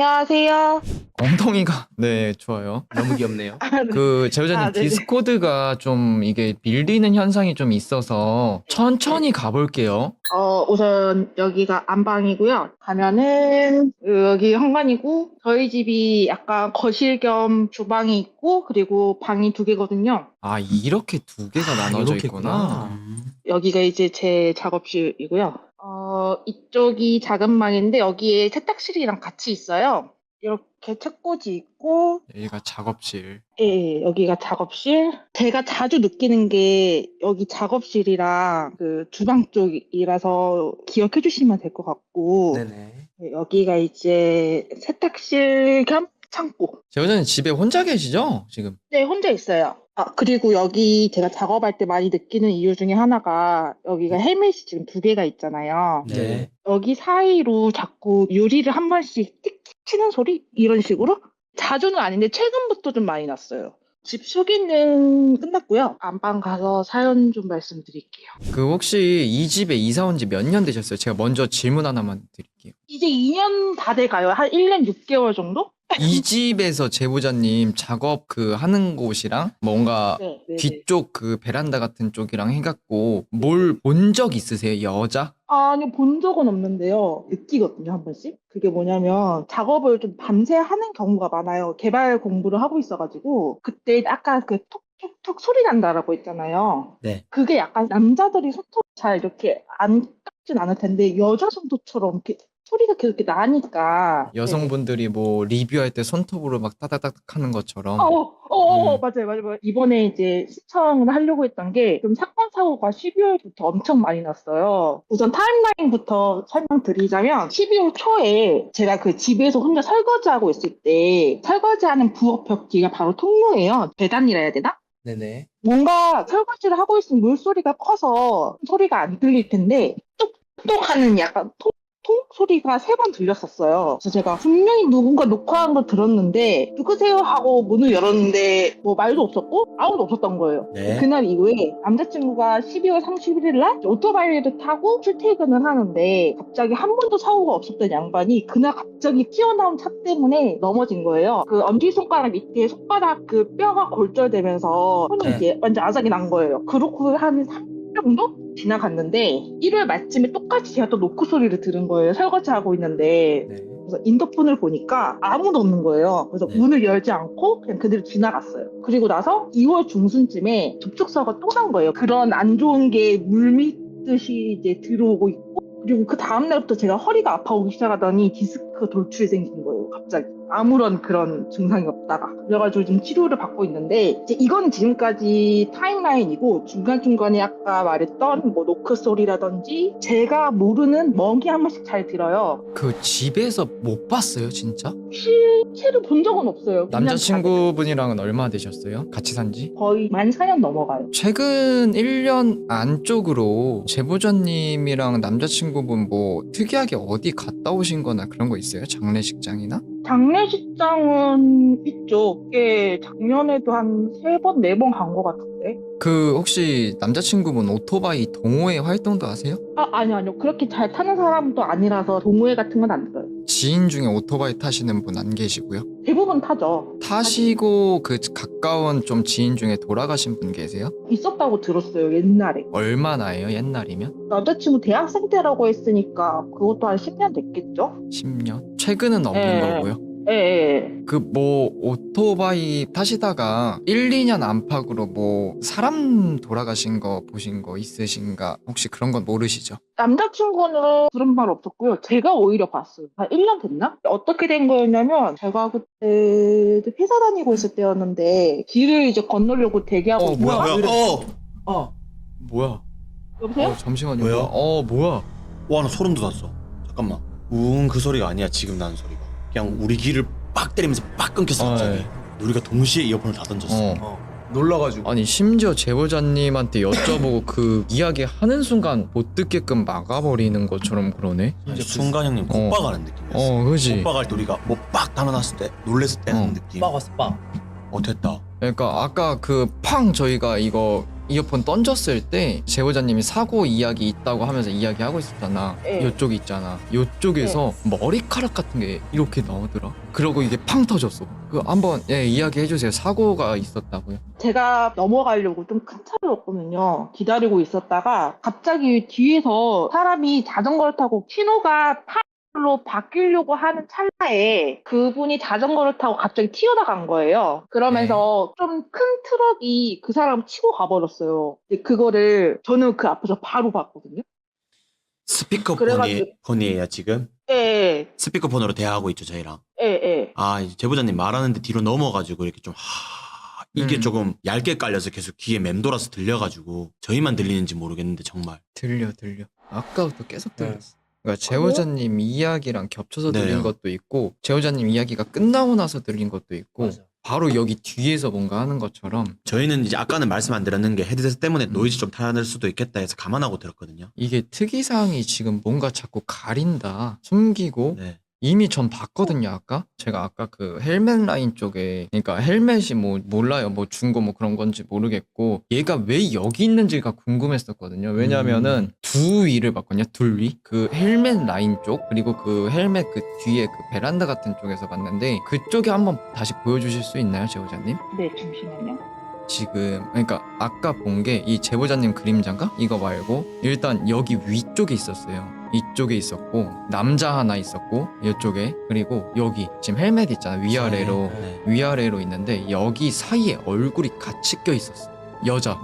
안녕하세요. 엉덩이가 네 좋아요. 너무 귀엽네요. 그 제보자님 아, 네네. 디스코드가 좀 이게 밀리는 현상이 좀 있어서 천천히 가볼게요. 어, 우선 여기가 안방이고요. 가면은 여기 현관이고 저희 집이 약간 거실 겸 주방이 있고 그리고 방이 두 개거든요. 아 이렇게 두 개가 나눠져 이렇게 있구나. 음. 여기가 이제 제 작업실이고요. 어, 이쪽이 작은 방인데 여기에 세탁실이랑 같이 있어요. 이렇게 책꽂이 있고 여기가 작업실. 예, 여기가 작업실. 제가 자주 느끼는 게 여기 작업실이랑 그 주방 쪽이라서 기억해 주시면 될 것 같고 네네. 네, 여기가 이제 세탁실 겸 창고. 제보자님 집에 혼자 계시죠 지금? 네, 혼자 있어요. 아, 그리고 여기 제가 작업할 때 많이 느끼는 이유 중에 하나가 여기가 헬멧이 지금 두 개가 있잖아요. 네. 여기 사이로 자꾸 유리를 한 번씩 틱틱 치는 소리? 이런 식으로? 자주는 아닌데 최근부터 좀 많이 났어요. 집 소개는 끝났고요. 안방 가서 사연 좀 말씀드릴게요. 그 혹시 이 집에 이사 온 지 몇 년 되셨어요? 제가 먼저 질문 하나만 드릴게요. 이제 2년 다 돼가요. 한 1년 6개월 정도? 이 집에서 제보자님 작업 그 하는 곳이랑 뭔가 네. 네, 네. 뒤쪽 그 베란다 같은 쪽이랑 해갖고 뭘 본 적 있으세요? 여자? 아니요, 본 적은 없는데요. 느끼거든요, 한 번씩. 그게 뭐냐면, 작업을 좀 밤새 하는 경우가 많아요. 개발 공부를 하고 있어가지고, 그때 아까 그 톡톡톡 소리 난다라고 했잖아요. 네. 그게 약간 남자들이 손톱 잘 이렇게 안 깎진 않을 텐데, 여자 손톱처럼 이렇게 소리가 계속 이렇게 나니까. 여성분들이 뭐 리뷰할 때 손톱으로 막 따닥따닥 하는 것처럼 네. 어, 어, 어, 어, 음. 맞아요, 맞아요, 맞아요. 이번에 이제 시청을 하려고 했던 게, 좀 사건, 사고가 12월부터 엄청 많이 났어요. 우선 타임라인부터 설명드리자면, 12월 초에 제가 그 집에서 혼자 설거지하고 있을 때, 설거지하는 부엌 벽지가 바로 통로예요. 계단이라 해야 되나? 네네. 뭔가 설거지를 하고 있으면 물소리가 커서 소리가 안 들릴 텐데, 뚝뚝 하는 약간 통, 통 소리가 세 번 들렸었어요. 그래서 제가 분명히 누군가 녹화한 걸 들었는데, 누구세요? 하고 문을 열었는데, 뭐 말도 없었고, 아무도 없었던 거예요. 네. 그날 이후에 남자친구가 12월 31일 날 오토바이를 타고 출퇴근을 하는데 갑자기 한 번도 사고가 없었던 양반이 그날 갑자기 튀어나온 차 때문에 넘어진 거예요. 그 엄지손가락 밑에 손바닥 그 뼈가 골절되면서 손이 네. 이제 완전 아작이 난 거예요. 그렇고 한 3일 정도 지나갔는데 일요일 마침에 똑같이 제가 또 노크 소리를 들은 거예요. 설거지하고 있는데 네. 그래서 인터폰을 보니까 아무도 없는 거예요. 그래서 네. 문을 열지 않고 그냥 그대로 지나갔어요. 그리고 나서 2월 중순쯤에 접촉사가 또 난 거예요. 그런 안 좋은 게 물밀듯이 이제 들어오고 있고 그리고 그 다음날부터 제가 허리가 아파오기 시작하더니 디스크 돌출이 생긴 거예요. 갑자기. 아무런 그런 증상이 없다가. 그래가지고 지금 치료를 받고 있는데, 이제 이건 지금까지 타임라인이고, 중간중간에 아까 말했던 뭐 노크 소리라든지, 제가 모르는 멍이 한 번씩 잘 들어요. 그 집에서 못 봤어요 진짜? 실체를 본 적은 없어요. 그냥 남자친구분이랑은 얼마 되셨어요? 같이 산지? 거의 만 4년 넘어가요. 최근 1년 안쪽으로 제보자님이랑 남자친구분 뭐 특이하게 어디 갔다 오신 거나 그런 거 있어요? 장례식장이나? 장례식장은 있죠. 꽤 작년에도 한 세 번, 네 번 간 것 같은데. 그 혹시 남자친구분 오토바이 동호회 활동도 하세요? 아, 아니요, 아니요. 그렇게 잘 타는 사람도 아니라서 동호회 같은 건안 들어요. 지인 중에 오토바이 타시는 분 안 계시고요? 대부분 타죠. 타시고 그 가까운 좀 지인 중에 돌아가신 분 계세요? 있었다고 들었어요, 옛날에. 얼마나예요 옛날이면? 남자친구 대학생 때라고 했으니까 그것도 한 10년 됐겠죠? 10년? 최근은 없는 예. 거고요? 예, 예. 그 뭐 오토바이 타시다가 1, 2년 안팎으로 뭐 사람 돌아가신 거 보신 거 있으신가? 혹시 그런 건 모르시죠? 남자친구는 그런 말 없었고요. 제가 오히려 봤어요. 한 1년 됐나? 어떻게 된 거였냐면, 제가 그때 회사 다니고 있을 때였는데, 길을 이제 건너려고 대기하고. 어, 뭐야, 뭐야? 어. 어 뭐야? 여보세요? 어, 잠시만요. 뭐야? 어 뭐야? 와 나 소름 돋았어 잠깐만 우 웅그 소리가 아니야 지금 나는 소리가 그냥 우리 귀를 빡 때리면서 빡 끊겼어 어, 갑자기 예. 우리가 동시에 이어폰을 다 던졌어 어. 어. 놀라가지고. 아니 심지어 제보자님한테 여쭤보고 그 이야기 하는 순간 못 듣게끔 막아버리는 것처럼 그러네. 아니, 순간 형님 어. 콧박하는 느낌이었어 어 그지. 콧박할 때 우리가 뭐빡 달아놨을 때 놀랬을 때 어. 하는 느낌 빠갔어 빠. 어 됐다 그러니까 아까 그 팡 저희가 이거 이어폰 던졌을 때 제보자님이 사고 이야기 있다고 하면서 이야기하고 있었잖아. 네. 요쪽 있잖아. 요쪽에서 머리카락 같은 게 이렇게 나오더라. 그러고 이게 팡 터졌어. 그 한번 예, 이야기해 주세요. 사고가 있었다고요. 제가 넘어가려고 좀 큰 차였거든요. 기다리고 있었다가 갑자기 뒤에서 사람이 자전거를 타고 신호가 파 로 바뀌려고 하는 찰나에 그분이 자전거를 타고 갑자기 튀어나간 거예요. 그러면서 좀큰 트럭이 그 사람을 치고 가버렸어요. 그거를 저는 그 앞에서 바로 봤거든요. 스피커폰이 그래가지고- 폰이에요 지금? 예, 스피커폰으로 대화하고 있죠 저희랑. 예, 예. 아 이제 제보자님 말하는데 뒤로 넘어가지고 이렇게 좀 하... 이게 음. 조금 얇게 깔려서 계속 귀에 맴돌아서 들려가지고 저희만 들리는지 모르겠는데 정말 들려 들려. 아까부터 계속 네. 들렸어. 그러니까 제보자님 이야기랑 겹쳐서 네. 들린 것도 있고 제보자님 이야기가 끝나고 나서 들린 것도 있고 맞아. 바로 여기 뒤에서 뭔가 하는 것처럼 저희는 이제 아까는 말씀 안 드렸는 게 헤드셋 때문에 노이즈 좀 타낼 수도 있겠다 해서 감안하고 들었거든요. 이게 특이사항이 지금 뭔가 자꾸 가린다 숨기고 네. 이미 전 봤거든요 아까? 제가 아까 그 헬멧 라인 쪽에 그러니까 헬멧이 뭐 몰라요. 뭐 중고 뭐 그런 건지 모르겠고 얘가 왜 여기 있는지가 궁금했었거든요. 왜냐면은 두 위를 봤거든요 둘 위 그 헬멧 라인 쪽 그리고 그 헬멧 그 뒤에 그 베란다 같은 쪽에서 봤는데 그쪽에 한번 다시 보여주실 수 있나요 제보자님? 네, 잠시만요. 지금 그러니까 아까 본 게 이 제보자님 그림자인가? 이거 말고 일단 여기 위쪽에 있었어요. 이쪽에 있었고 남자 하나 있었고 이쪽에 그리고 여기 지금 헬멧 있잖아 위아래로 네. 위아래로 있는데 여기 사이에 얼굴이 같이 껴 있었어. 여자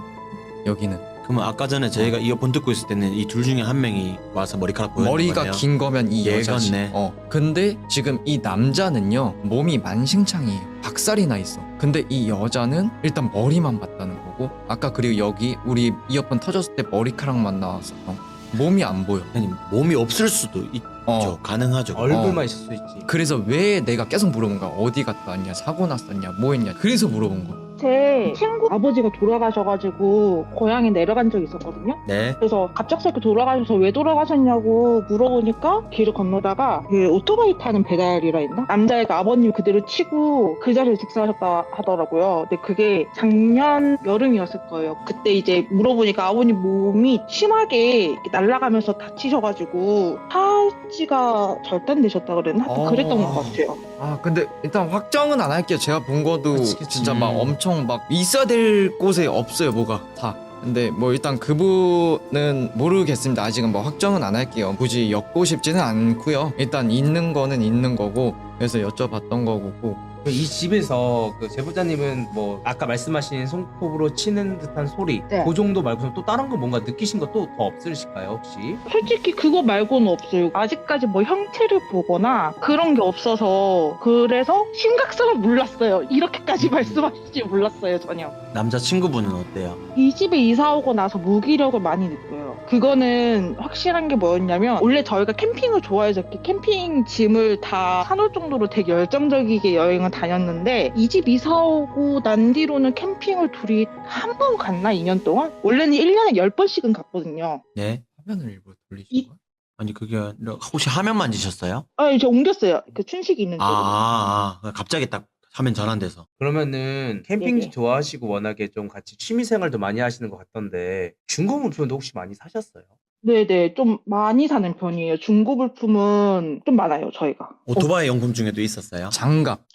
여기는 그러면 아까 전에 저희가 이어폰 듣고 있을 때는 이 둘 중에 한 명이 와서 머리카락 보여준 머리가 거네요. 긴 거면 이 여자지. 얘겠네. 어. 근데 지금 이 남자는요 몸이 만신창이에요. 박살이 나 있어. 근데 이 여자는 일단 머리만 봤다는 거고 아까 그리고 여기 우리 이어폰 터졌을 때 머리카락만 나왔어. 어. 몸이 안 보여. 아니 몸이 없을 수도 있죠. 어. 가능하죠. 얼굴만 있을 수 있지. 그래서 왜 내가 계속 물어본 거야? 어디 갔다 왔냐? 사고 났었냐? 뭐 했냐? 그래서 물어본 거야. 제 친구 아버지가 돌아가셔가지고 고향에 내려간 적이 있었거든요. 네. 그래서 갑작스럽게 돌아가셔서 왜 돌아가셨냐고 물어보니까 길을 건너다가 그 오토바이 타는 배달이라 했나? 남자애가 아버님 그대로 치고 그 자리에 직사하셨다 하더라고요. 근데 그게 작년 여름이었을 거예요. 그때 이제 물어보니까 아버님 몸이 심하게 이렇게 날아가면서 다치셔가지고 하지가 절단되셨다 그랬나? 하여튼 어. 그랬던 것 같아요. 아 근데 일단 확정은 안 할게요. 제가 본 것도 그치, 그치. 진짜 막 음. 엄청 막 있어야 될 곳에 없어요. 뭐가 다. 근데 뭐 일단 그분은 모르겠습니다. 아직은 뭐 확정은 안 할게요. 굳이 엮고 싶지는 않고요. 일단 있는 거는 있는 거고 그래서 여쭤봤던 거고 이 집에서 그 제보자님은 뭐 아까 말씀하신 손톱으로 치는 듯한 소리 네. 그 정도 말고는 또 다른 거 뭔가 느끼신 것도 더 없으실까요 혹시? 솔직히 그거 말고는 없어요. 아직까지 뭐 형체를 보거나 그런 게 없어서 그래서 심각성을 몰랐어요. 이렇게까지 말씀하실지 몰랐어요 전혀. 남자 친구분은 어때요? 이 집에 이사 오고 나서 무기력을 많이 느껴요. 그거는 확실한 게 뭐였냐면 원래 저희가 캠핑을 좋아해서 이렇게 캠핑 짐을 다 사놓을 정도로 되게 열정적이게 여행을 다녔는데 이 집 이사 오고 난 뒤로는 캠핑을 둘이 한 번 갔나 2년 동안? 원래는 1년에 10번씩은 갔거든요. 네. 화면을 일부러 돌리신 이- 거야? 아니 그게 아니라 혹시 화면 만지셨어요? 아, 이제 옮겼어요. 그 춘식이 있는 아, 쪽으로. 아, 아. 갑자기 딱 화면 전환돼서. 그러면은 캠핑 네네. 좋아하시고 워낙에 좀 같이 취미 생활도 많이 하시는 것 같던데 중고 물품도 혹시 많이 사셨어요? 네네, 좀 많이 사는 편이에요. 중고 물품은 좀 많아요, 저희가. 오토바이 용품 중에도 있었어요? 장갑.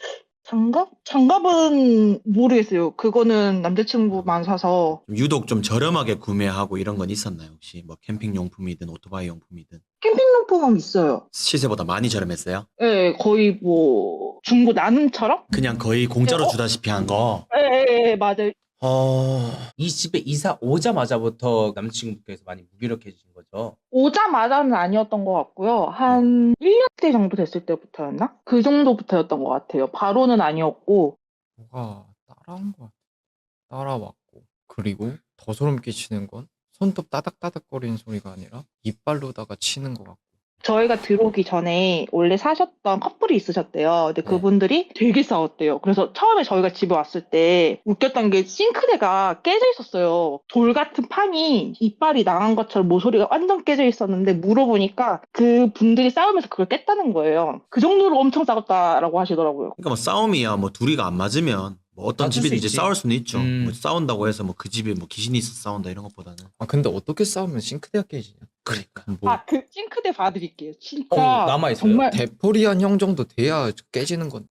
장갑? 장갑은 모르겠어요. 그거는 남자친구만 사서. 좀 유독 좀 저렴하게 구매하고 이런 건 있었나요 혹시? 뭐 캠핑 용품이든 오토바이 용품이든 캠핑용품은 있어요. 시세보다 많이 저렴했어요? 예, 거의 뭐, 중고 나눔처럼? 그냥 거의 공짜로 어? 주다시피 한 거. 예, 예, 예, 맞아요. 어. 이 집에 이사 오자마자부터 남자친구께서 많이 무기력해지신 거죠? 오자마자는 아니었던 것 같고요. 한 1년대 정도 됐을 때부터였나? 그 정도부터였던 것 같아요. 바로는 아니었고. 뭐가 따라온 거 같아. 따라왔고 그리고 더 소름 끼치는 건 손톱 따닥따닥거리는 소리가 아니라 이빨로다가 치는 것 같고 저희가 들어오기 전에 원래 사셨던 커플이 있으셨대요. 근데 네. 그분들이 되게 싸웠대요. 그래서 처음에 저희가 집에 왔을 때 웃겼던 게 싱크대가 깨져 있었어요. 돌 같은 판이 이빨이 나간 것처럼 모서리가 완전 깨져 있었는데 물어보니까 그 분들이 싸우면서 그걸 깼다는 거예요. 그 정도로 엄청 싸웠다라고 하시더라고요. 그러니까 뭐 싸움이야 뭐 둘이가 안 맞으면 뭐 어떤 다툴 집이 수 이제 있지. 싸울 수는 있죠. 음. 뭐 싸운다고 해서 뭐 그 집에 뭐 귀신이 있어 싸운다 이런 것보다는 아 근데 어떻게 싸우면 싱크대가 깨지냐? 그러니까. 뭐 아, 그 싱크대 봐드릴게요. 진짜 어, 남아 있어요? 정말 데포리안 형 정도 돼야 깨지는 건.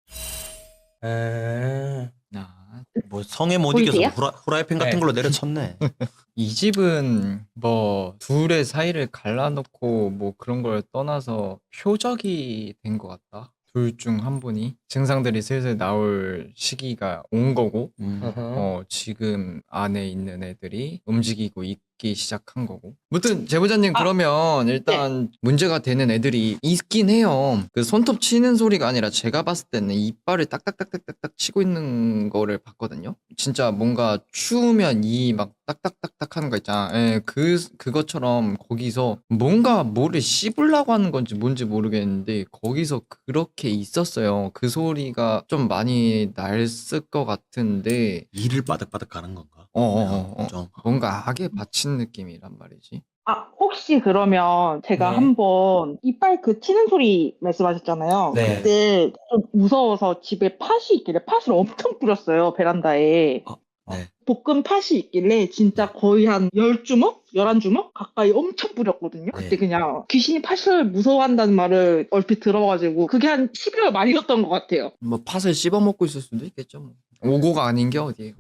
에... 아, 뭐 성에 못 이겨서 보이세요? 후라, 후라이팬 같은 네. 걸로 내려쳤네. 이 집은 뭐 둘의 사이를 갈라놓고 뭐 그런 걸 떠나서 표적이 된 것 같다. 둘 중 한 분이 증상들이 슬슬 나올 시기가 온 거고 음. 어, 지금 안에 있는 애들이 움직이고 있 기 시작한 거고. 무튼 제보자님 아, 그러면 일단 문제가 되는 애들이 있긴 해요. 그 손톱 치는 소리가 아니라 제가 봤을 때는 이빨을 딱딱딱딱딱딱 치고 있는 거를 봤거든요. 진짜 뭔가 추우면 이 막 딱딱딱딱 하는 거 있잖아. 예, 그 그것처럼 거기서 뭔가 뭐를 씹으려고 하는 건지 뭔지 모르겠는데 거기서 그렇게 있었어요. 그 소리가 좀 많이 났을 것 같은데 이를 바득바득 가는 건가? 어, 어, 어, 어. 좀 뭔가 악에 받친 느낌이란 말이지. 아 혹시 그러면 제가 네. 한번 이빨 그 치는 소리 말씀하셨잖아요. 네. 그때 좀 무서워서 집에 팥이 있길래 팥을 엄청 뿌렸어요 베란다에. 네. 볶은 팥이 있길래 진짜 거의 한 10주먹? 11주먹? 가까이 엄청 뿌렸거든요. 네. 그때 그냥 귀신이 팥을 무서워한다는 말을 얼핏 들어가지고 그게 한 12월 말이었던 것 같아요. 뭐 팥을 씹어 먹고 있을 수도 있겠죠. 뭐. 오고가 아닌 게 어디예요.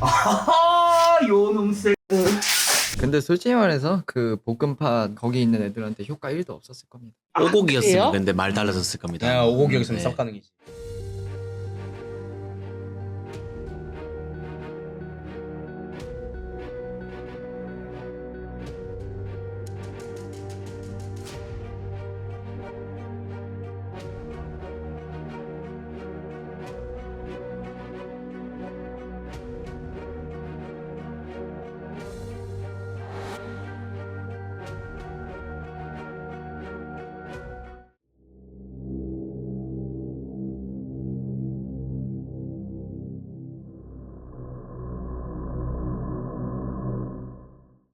아, 요놈새. 근데 솔직히 말해서 그 볶음팥 거기 있는 애들한테 효과 1도 없었을 겁니다. 아, 오곡이었으면 그래요? 근데 말 달라졌을 겁니다. 야, 오곡이 여기서 네. 쌉가능이지.